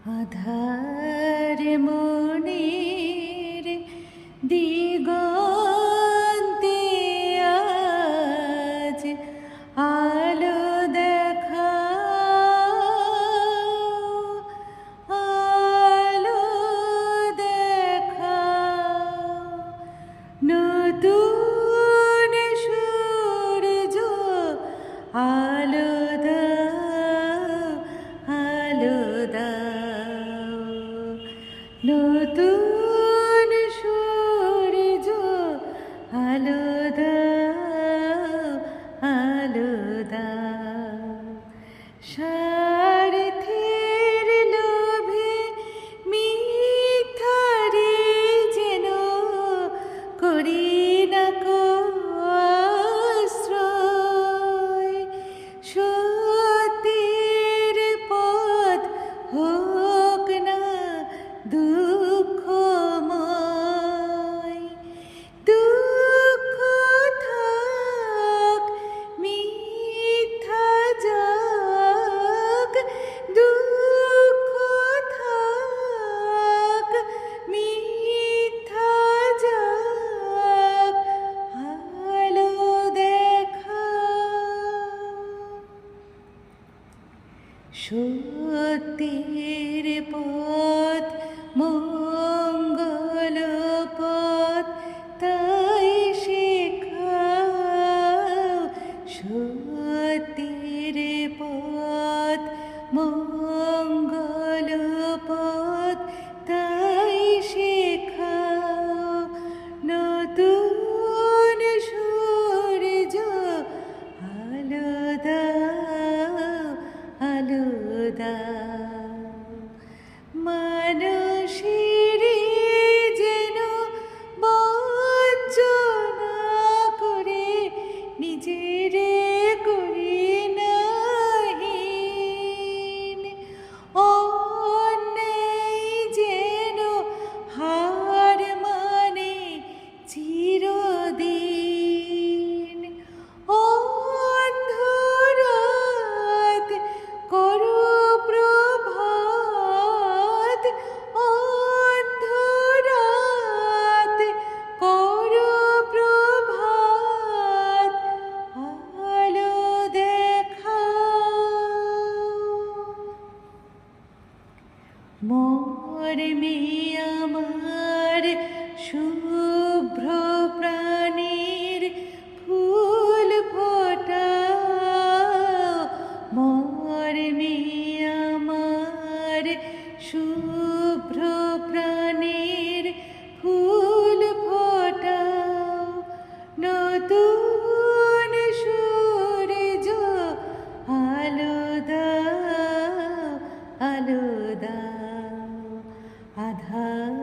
আধার মনের দিগন্তে আজ আলো দেখা আলো দেখা নতুন 谁 সত্যের পথ The. আমার শুভ্র প্রাণীর ফুল ফোটা মর্মে আমার শুভ্র ফুল ফোটা নতুন আলো দাও আলো দাও। hug.